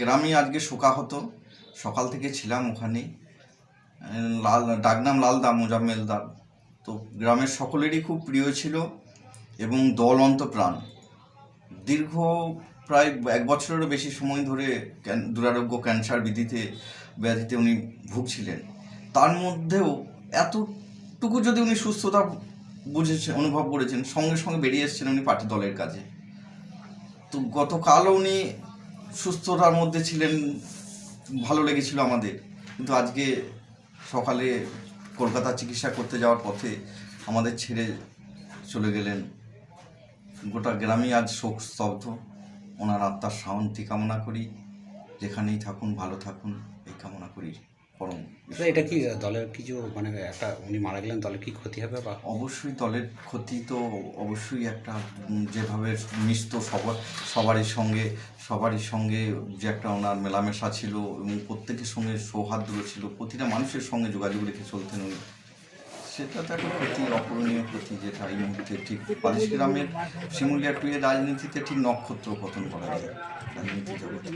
গ্রামে আজকে শোকাহত সকাল থেকে ছিলাম ওখানে। লাল ডাকনাম লালদা মোজাম্মেলদার তো গ্রামের সকলেরই খুব প্রিয় ছিল এবং দলন্ত প্রাণ দীর্ঘ প্রায় এক বছরেরও বেশি সময় ধরে দুরারোগ্য ক্যান্সার বিধিতে, ব্যাধিতে উনি ভুগছিলেন। তার মধ্যেও এতটুকু যদি উনি সুস্থতা বুঝেছে, অনুভব করেছেন, সঙ্গে সঙ্গে বেরিয়ে এসেছেন উনি পার্টি দলের কাজে। তো গতকালও উনি সুস্থতার মধ্যে ছিলেন ভালো লেগেছিল আমাদের। কিন্তু আজকে সকালে কলকাতা চিকিৎসা করতে যাওয়ার পথে আমাদের ছেড়ে চলে গেলেন। গোটা গ্রামই আজ শোক স্তব্ধ। ওনার আত্মার শান্তি কামনা করি। যেখানেই থাকুন ভালো থাকুন এই কামনা করি পরম আচ্ছা, এটা কি দলের কিছু মানে একটা উনি মারা গেলেন দলের কি ক্ষতি হবে বা? অবশ্যই দলের ক্ষতি তো অবশ্যই একটা যেভাবে মিশত সবার সবারই সঙ্গে সবারই সঙ্গে যে একটা ওনার মেলামেশা ছিল এবং প্রত্যেকের সঙ্গে সৌহার্দ্য ছিল, প্রতিটা মানুষের সঙ্গে যোগাযোগ রেখে চলতেন উনি। সেটা তো একটা ক্ষতি অপূরণীয় ক্ষতি যেটা এই মুহূর্তে ঠিক পালিশ গ্রামের শিমুলিয়া টুয়ে রাজনীতিতে ঠিক নক্ষত্র পতন করা যায়, রাজনীতি জগতে